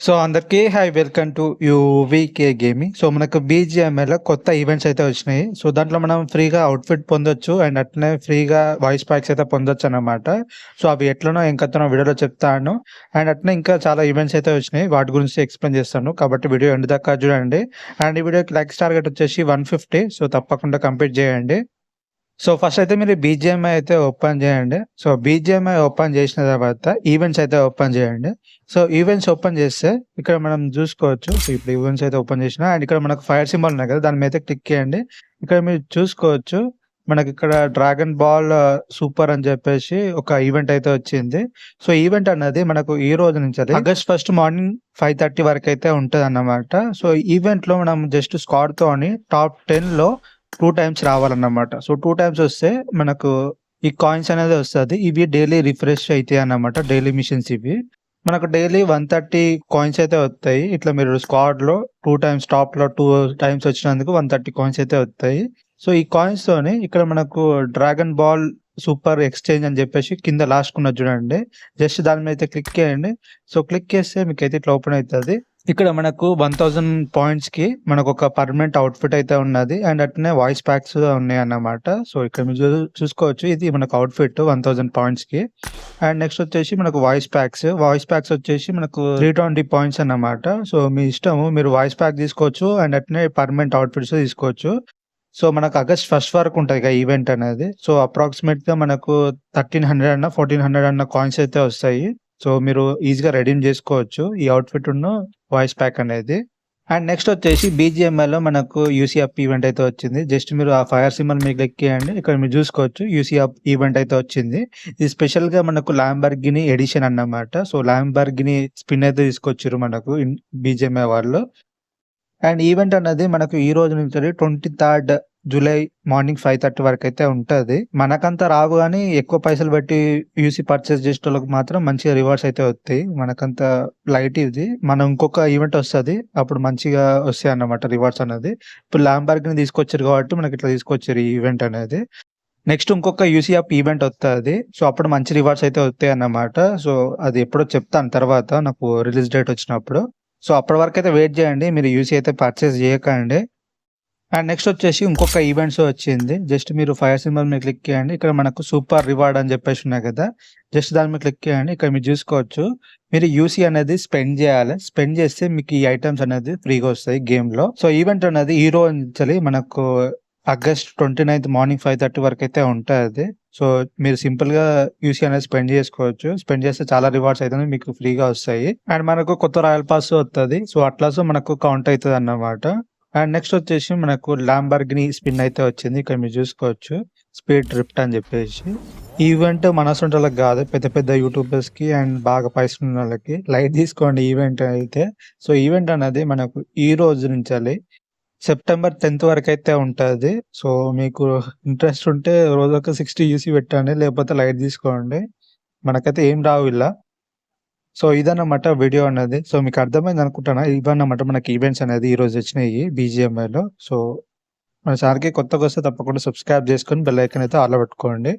So అందరికీ hi welcome to UVK gaming. So మనకు బీజిఎంఐలో కొత్త ఈవెంట్స్ అయితే వచ్చినాయి. సో దాంట్లో మనం ఫ్రీగా అవుట్ఫిట్ పొందొచ్చు అండ్ అట్లనే ఫ్రీగా వాయిస్ ప్యాక్స్ అయితే పొందొచ్చు అనమాట సో అవి ఎట్లనో ఇంకతనో వీడియోలో చెప్తాను. అండ్ అట్లనే ఇంకా చాలా ఈవెంట్స్ అయితే వచ్చినాయి. వాటి గురించి ఎక్స్ప్లెయిన్ చేస్తాను. కాబట్టి వీడియో ఎండ్ దాకా చూడండి. అండ్ ఈ వీడియోకి లైక్స్ టార్గెట్ వచ్చేసి వన్ ఫిఫ్టీ సో తప్పకుండా కంప్లీట్ చేయండి. సో ఫస్ట్ అయితే మీరు బీజిఎంఐ అయితే ఓపెన్ చేయండి. సో బీజిఎంఐ ఓపెన్ చేసిన తర్వాత ఈవెంట్స్ అయితే ఓపెన్ చేయండి. సో ఈవెంట్స్ ఓపెన్ చేస్తే ఇక్కడ మనం చూసుకోవచ్చు. సో ఇప్పుడు ఈవెంట్స్ అయితే ఓపెన్ చేసిన అండ్ ఇక్కడ మనకు ఫైర్ సింబల్ ఉన్నాయి కదా దాని మీద అయితే క్లిక్ చేయండి. ఇక్కడ మీరు చూసుకోవచ్చు మనకి ఇక్కడ డ్రాగన్ బాల్ సూపర్ అని చెప్పేసి ఒక ఈవెంట్ అయితే వచ్చింది. సో ఈవెంట్ అన్నది మనకు ఈ రోజు నుంచి అది August first morning five thirty వరకు అయితే ఉంటది అన్నమాట సో ఈవెంట్లో మనం జస్ట్ స్కాడ్ తోని టాప్ టెన్లో టూ టైమ్స్ రావాలన్నమాట. సో టూ టైమ్స్ వస్తే మనకు ఈ కాయిన్స్ అనేది వస్తుంది. ఇవి డైలీ రిఫ్రెష్ అవుతాయి అన్నమాట. డైలీ మిషన్స్ ఇవి. మనకు డైలీ వన్ థర్టీ కాయిన్స్ అయితే వస్తాయి. ఇట్లా మీరు స్క్వాడ్లో టూ టైమ్స్ టాప్లో టూ టైమ్స్ వచ్చినందుకు వన్ థర్టీ కాయిన్స్ అయితే వస్తాయి. సో ఈ కాయిన్స్ తోని ఇక్కడ మనకు డ్రాగన్ బాల్ సూపర్ ఎక్స్చేంజ్ అని చెప్పేసి కింద లాస్ట్ కున్నది చూడండి. జస్ట్ దాని మీద అయితే క్లిక్ చేయండి. సో క్లిక్ చేస్తే మీకు అయితే ఇట్లా ఓపెన్ అవుతుంది. ఇక్కడ మనకు వన్ థౌజండ్ పాయింట్స్కి మనకు ఒక పర్మనెంట్ అవుట్ఫిట్ అయితే ఉన్నది. అండ్ అట్నే వాయిస్ ప్యాక్స్ ఉన్నాయి అన్నమాట. సో ఇక్కడ మీరు చూసుకోవచ్చు. ఇది మనకు అవుట్ఫిట్ వన్ థౌజండ్ పాయింట్స్కి. అండ్ నెక్స్ట్ వచ్చేసి మనకు వాయిస్ ప్యాక్స్ వాయిస్ ప్యాక్స్ వచ్చేసి మనకు త్రీ ట్వంటీ పాయింట్స్ అన్నమాట. సో మీ ఇష్టము మీరు వాయిస్ ప్యాక్ తీసుకోవచ్చు. అండ్ అట్నే పర్మనెంట్ అవుట్ఫిట్స్ తీసుకోవచ్చు. సో మనకు ఆగస్ట్ ఫస్ట్ వరకు ఉంటుంది కదా ఈవెంట్ అనేది. సో అప్రాక్సిమేట్గా మనకు థర్టీన్ హండ్రెడ్ అన్న ఫోర్టీన్ హండ్రెడ్ అన్న కాయిన్స్ అయితే వస్తాయి. సో మీరు ఈజీగా రెడీమ్ చేసుకోవచ్చు. ఈ అవుట్ఫిట్ ఉన్న వాయిస్ ప్యాక్ అనేది. అండ్ నెక్స్ట్ వచ్చేసి BGMI లో మనకు యూసీఎఫ్ ఈవెంట్ అయితే వచ్చింది. జస్ట్ మీరు ఆ ఫైర్ సింబల్ మీకు ఎక్కియండి ఇక్కడ మీరు చూసుకోవచ్చు యూసీఎఫ్ ఈవెంట్ అయితే వచ్చింది. ఇది స్పెషల్గా మనకు ల్యాంబర్గిని ఎడిషన్ అన్నమాట. సో ల్యాంబర్గిని స్పిన్ అయితే తీసుకొచ్చారు మనకు బీజిఎంఐ వాళ్ళు. అండ్ ఈవెంట్ అనేది మనకు ఈ రోజు నుంచి twenty third July morning five thirty వరకు అయితే ఉంటుంది. మనకంతా రావు కానీ ఎక్కువ పైసలు పెట్టి యూసీ పర్చేస్ చేసే వాళ్ళకి మాత్రం మంచిగా రివార్డ్స్ అయితే వస్తాయి మనకంత లైట్ ఇది. మనం ఇంకొక ఈవెంట్ వస్తుంది. అప్పుడు మంచిగా వస్తాయి అన్నమాట రివార్డ్స్ అనేది. ఇప్పుడు ల్యాంబర్గ్ని తీసుకొచ్చారు కాబట్టి మనకి ఇట్లా తీసుకొచ్చారు ఈ ఈవెంట్ అనేది. నెక్స్ట్ ఇంకొక యూసీ యాప్ ఈవెంట్ వస్తుంది సో అప్పుడు మంచి రివార్డ్స్ అయితే వస్తాయి అన్నమాట. సో అది ఎప్పుడో చెప్తాను తర్వాత నాకు రిలీజ్ డేట్ వచ్చినప్పుడు. సో అప్పటి వరకు అయితే వెయిట్ చేయండి. మీరు యూసీ అయితే పర్చేస్ చేయకండి. అండ్ నెక్స్ట్ వచ్చేసి ఇంకొక ఈవెంట్స్ వచ్చింది. జస్ట్ మీరు ఫైర్ సింబల్ మీద క్లిక్ చేయండి. ఇక్కడ మనకు సూపర్ రివార్డ్ అని చెప్పేసి ఉన్నాయి కదా. జస్ట్ దాని మీద క్లిక్ చేయండి. ఇక్కడ మీరు చూసుకోవచ్చు. మీరు యూసీ అనేది స్పెండ్ చేయాలి. స్పెండ్ చేస్తే మీకు ఈ ఐటమ్స్ అనేది ఫ్రీగా వస్తాయి గేమ్లో. సో ఈవెంట్ అనేది ఈ రోజు నుంచి మనకు August twenty ninth morning five thirty వరకు అయితే ఉంటుంది. సో మీరు సింపుల్గా యూసీ అనేది స్పెండ్ చేసుకోవచ్చు. స్పెండ్ చేస్తే చాలా రివార్డ్స్ అయితే మీకు ఫ్రీగా వస్తాయి. అండ్ మనకు కొత్త రాయల్ పాస్ వస్తుంది. సో అట్లా సో మనకు కౌంట్ అవుతుంది అన్నమాట. అండ్ నెక్స్ట్ వచ్చేసి మనకు లాంబర్గిని స్పిన్ అయితే వచ్చింది. ఇక్కడ మీరు చూసుకోవచ్చు. స్పీడ్ డ్రిఫ్ట్ అని చెప్పేసి. ఈ ఈవెంట్ మన కాదు. పెద్ద పెద్ద యూట్యూబర్స్కి అండ్ బాగా పైసలు ఉన్న వాళ్ళకి లైట్ తీసుకోండి ఈవెంట్ అయితే. సో ఈవెంట్ అనేది మనకు ఈ రోజు నుంచి సెప్టెంబర్ టెన్త్ వరకు అయితే ఉంటుంది. సో మీకు ఇంట్రెస్ట్ ఉంటే రోజు ఒక సిక్స్టీ యూసీ పెట్టండి. లేకపోతే లైట్ తీసుకోండి. మనకైతే ఏం రావు ఇలా. సో ఇదన్నమాట వీడియో అనేది. సో మీకు అర్థమైంది అనుకుంటున్నా ఇవన్నమాట మనకి ఈవెంట్స్ అనేది ఈ రోజు వచ్చినాయి బీజిఎంఐలో సో మన ఛానల్కి కొత్తగా వస్తే తప్పకుండా సబ్స్క్రైబ్ చేసుకొని బెల్ ఐకన్ అయితే ఆల్ పెట్టుకోండి.